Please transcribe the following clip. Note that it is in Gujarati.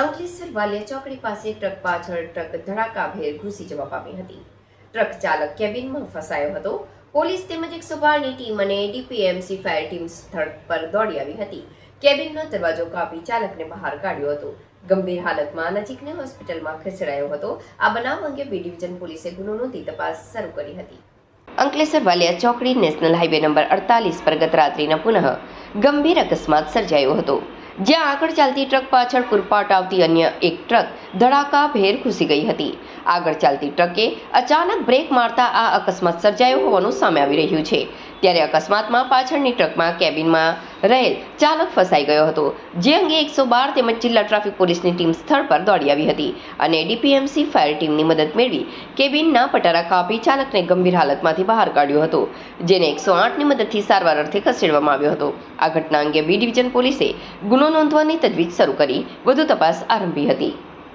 અંકલેશ્વર વાલિયા ચોકડી પાસે ટ્રક પાછળ ટ્રક ધડાકાભેર ઘૂસી જવા પામી હતી. ટ્રક ચાલક કેબિનમાં ફસાયો હતો. પોલીસ તેમજ એક બારની ટીમ અને ડીપીએમસી ફાયર ટીમ સ્થળ પર દોડી આવી હતી. કેબિનનો દરવાજો કાપી ચાલકને બહાર કાઢ્યો હતો. ગંભીર હાલતમાં નજીકની હોસ્પિટલમાં ખસેડાયો હતો. આ બનાવ અંગે બી ડિવિઝન પોલીસે ગુનો નોંધી તપાસ શરૂ કરી હતી. અંકલેશ્વર વાલિયા ચોકડી નેશનલ હાઈવે નંબર અડતાલીસ પર ગત રાત્રિના પુનઃ ગંભીર અકસ્માત સર્જાયો હતો. જ્યાં આગળ ચાલતી ટ્રક પાછળ પૂરપાટ આવતી અન્ય એક ટ્રક ધડાકા ભેર ઘૂસી ગઈ હતી. આગળ ચાલતી ટ્રકે અચાનક બ્રેક મારતા આ અકસ્માત સર્જાયો હોવાનું સામે આવી રહ્યું છે. ત્યારે અકસ્માતમાં પાછળની ટ્રકમાં કેબિનમાં રહેલ ચાલક ફસાઈ ગયો હતો. જે અંગે એકસો બાર તેમજ જિલ્લા ટ્રાફિક પોલીસની ટીમ સ્થળ પર દોડી આવી હતી અને ડીપીએમસી ફાયર ટીમની મદદ મેળવી કેબિનના પટારા કાપી ચાલકને ગંભીર હાલતમાંથી બહાર કાઢ્યો હતો, જેને એકસો આઠની મદદથી સારવાર અર્થે ખસેડવામાં આવ્યો હતો. આ ઘટના અંગે બી ડિવિઝન પોલીસે ગુનો નોંધવાની તજવીજ શરૂ કરી. વધુ તપાસ આરંભી હતી.